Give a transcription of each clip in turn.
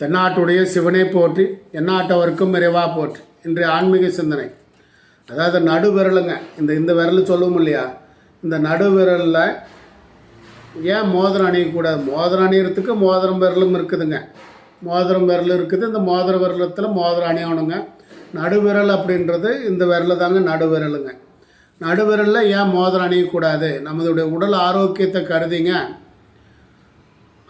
தென்னாட்டுடைய சிவனை போற்றி எந்நாட்டவருக்கும் இறைவா போற்றி இன்றைய ஆன்மீக சிந்தனை. அதாவது நடு விரலுங்க இந்த இந்த விரல் சொல்லுவோம் இல்லையா? இந்த நடு விரலில் ஏன் மோதிரம் அணியக்கூடாது? மோதிரம் அணியறதுக்கு மோதிரம் விரலும் இருக்குதுங்க. மோதிரம் விரல் இருக்குது. இந்த மோதிர விரலத்தில் மோதிரம் அணியணுங்க. நடுவிரல் அப்படின்றது இந்த விரல் தாங்க நடுவிரலுங்க. நடுவிரலில் ஏன் மோதிரம் அணியக்கூடாது? நம்மளுடைய உடல் ஆரோக்கியத்தை கருதிங்க.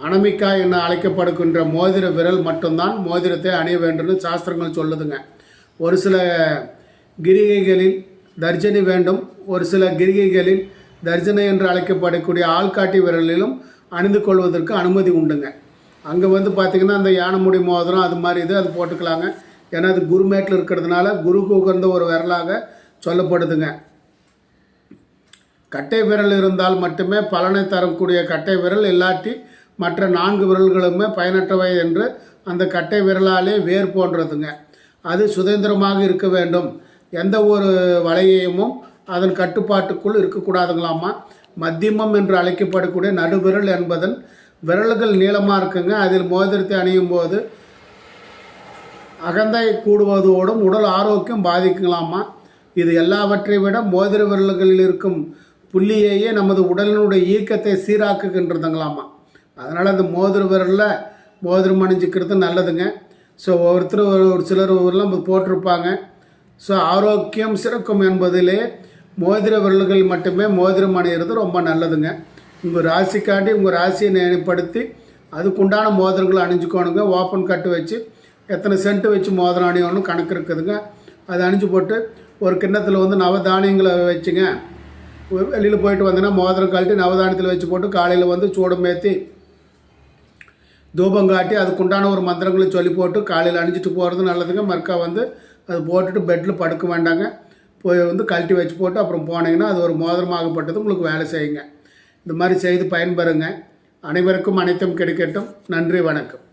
அனமிக்கா என அழைக்கப்படுகின்ற மோதிர விரல் மட்டும்தான் மோதிரத்தை அணிய வேண்டும்னு சாஸ்திரங்கள் சொல்லுதுங்க. ஒரு சில கிரிகைகளில் தர்ஜனி வேண்டும் ஒரு சில கிரிகைகளில் தர்ஜனை என்று அழைக்கப்படக்கூடிய ஆள்காட்டி விரலிலும் அணிந்து கொள்வதற்கு அனுமதி உண்டுங்க. அங்கே வந்து பார்த்திங்கன்னா அந்த யானைமுடி மோதிரம் அது மாதிரி இது அது போட்டுக்கலாங்க. ஏன்னா அது குருமேட்டில் இருக்கிறதுனால குருக்கு உகந்த ஒரு விரலாக சொல்லப்படுதுங்க. கட்டை விரல் இருந்தால் மட்டுமே பலனை தரக்கூடிய கட்டை விரல் இல்லாட்டி மற்ற நான்கு விரல்களுமே பயனற்றவை என்று அந்த கட்டை விரலாலே வேர் போன்றதுங்க. அது சுதந்திரமாக இருக்க வேண்டும். எந்த ஒரு வலையையும் அதன் கட்டுப்பாட்டுக்குள் இருக்கக்கூடாதுங்களாமா? மத்தியமம் என்று அழைக்கப்படக்கூடிய நடுவிரல் என்பதன் விரல்கள் நீளமாக இருக்குங்க. அதில் மோதிரத்தை அணியும் போது அகந்தை கூடுவதோடும் உடல் ஆரோக்கியம் பாதிக்கலாமா இது எல்லாவற்றை விட மோதிர விரல்களில் இருக்கும் புள்ளியையே நமது உடலினுடைய இயக்கத்தை சீராக்குகின்றதுங்களாமா? அதனால் அந்த மோதிர விரலில் மோதிரம் அணிஞ்சிக்கிறது நல்லதுங்க. ஸோ ஒவ்வொருத்தரும் ஒரு ஒரு சிலர் ஊரெலாம் போட்டிருப்பாங்க. ஸோ ஆரோக்கியம் சிறக்கும் என்பதிலே மோதிர விரல்கள் மட்டுமே மோதிரம் அணியிறது ரொம்ப நல்லதுங்க. உங்கள் ராசிக்காட்டி உங்கள் ராசியை நினைப்படுத்தி அதுக்குண்டான மோதிரங்களை அணிஞ்சுக்கோணுங்க. ஓப்பன் கட்டு வச்சு எத்தனை சென்ட் வச்சு மோதிரம் அணியணும் கணக்கு இருக்குதுங்க. அதை அணிஞ்சு போட்டு ஒரு கிண்ணத்தில் வந்து நவதானியங்களை வச்சுங்க. வெளியில் போயிட்டு வந்தீங்கன்னா மோதிரம் கழட்டி நவதானியத்தில் வச்சு போட்டு காலையில் வந்து சூடம் ஏற்றி தூபம் காட்டி அதுக்குண்டான ஒரு மந்திரங்களை சொல்லி போட்டு காலையில் அணிஞ்சிட்டு போகிறது நல்லதுங்க. மறுக்கா வந்து அது போட்டுட்டு பெட்டில் படுக்க வேண்டாங்க. போய் வந்து கழட்டி வச்சு போட்டு அப்புறம் போனீங்கன்னா அது ஒரு மோதிரமாகப்பட்டது உங்களுக்கு வேலை செய்யுங்க. இந்த மாதிரி செய்து பயன்பெறுங்க. அனைவருக்கும் அனைத்தும் கிடைக்கட்டும். நன்றி வணக்கம்.